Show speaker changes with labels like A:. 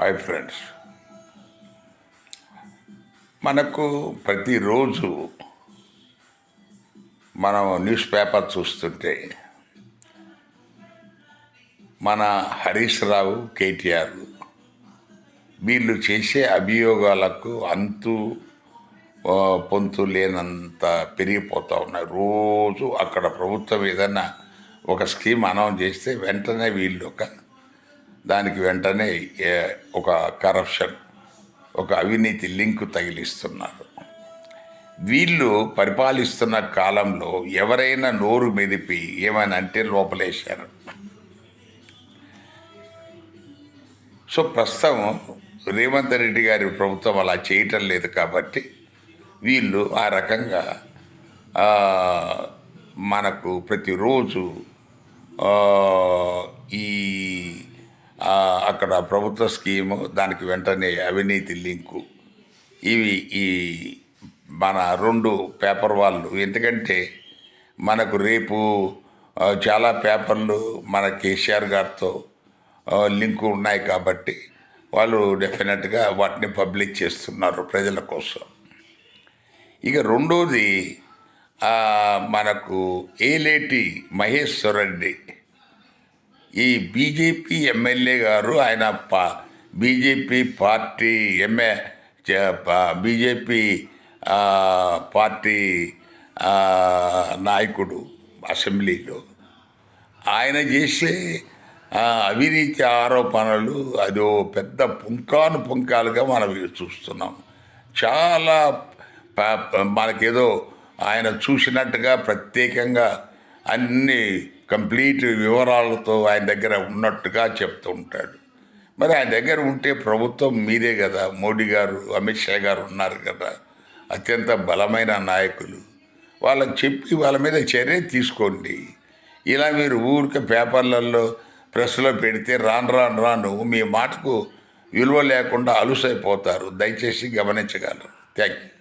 A: Hi friends. మనకు ప్రతిరోజు మనం న్యూస్ పేపర్ చూస్తుంటే మన హరీష్ రావు కేటీఆర్ వీళ్ళు చేసే అభియోగాలకు అంతు పొంతు లేనంత పెరిగిపోతూ ఉన్నాయి. రోజు అక్కడ ప్రభుత్వం ఏదైనా ఒక స్కీమ్ అనౌన్స్ చేస్తే వెంటనే వీళ్ళు ఒక దానికి వెంటనే ఒక కరప్షన్ ఒక అవినీతి లింకు తగిలిస్తున్నారు. వీళ్ళు పరిపాలిస్తున్న కాలంలో ఎవరైనా నోరు మెదిపి ఏమైనా అంటే లోపలేశారు. సో ప్రస్తుతం రేవంత్ రెడ్డి గారి ప్రభుత్వం అలా చేయటం లేదు కాబట్టి వీళ్ళు ఆ రకంగా మనకు ప్రతిరోజు ఈ అక్కడ ప్రభుత్వ స్కీము దానికి వెంటనే అవినీతి లింకు. ఇవి ఈ మన రెండు పేపర్ వాళ్ళు. ఎందుకంటే మనకు రేపు చాలా పేపర్లు మన కేసీఆర్ గారితో లింకు ఉన్నాయి కాబట్టి వాళ్ళు డెఫినెట్గా వాటిని పబ్లిక్ చేస్తున్నారు ప్రజల కోసం. ఇక రెండోది మనకు ఏలేటి మహేశ్వర్ రెడ్డి. ఈ బీజేపీ ఎమ్మెల్యే గారు ఆయన పా బీజేపీ పార్టీ ఎంఏ బీజేపీ పార్టీ నాయకుడు అసెంబ్లీలో. ఆయన చేసే అవినీతి ఆరోపణలు అదో పెద్ద పుంకాను పుంకాలుగా మనం చూస్తున్నాం. చాలా మనకేదో ఆయన చూసినట్టుగా ప్రత్యేకంగా అన్ని కంప్లీట్ వివరాలతో ఆయన దగ్గర ఉన్నట్టుగా చెప్తూ ఉంటాడు మరి ఆయన దగ్గర ఉంటే ప్రభుత్వం మీరే కదా మోడీ గారు అమిత్ షా గారు ఉన్నారు కదా అత్యంత బలమైన నాయకులు. వాళ్ళకి చెప్పి వాళ్ళ మీద చర్య తీసుకోండి. ఇలా మీరు ఊరికే పేపర్లలో ప్రెస్లో పెడితే రాను రాను రాను మీ మాటకు విలువ లేకుండా అలుసైపోతారు. దయచేసి గమనించగలరు. Thank you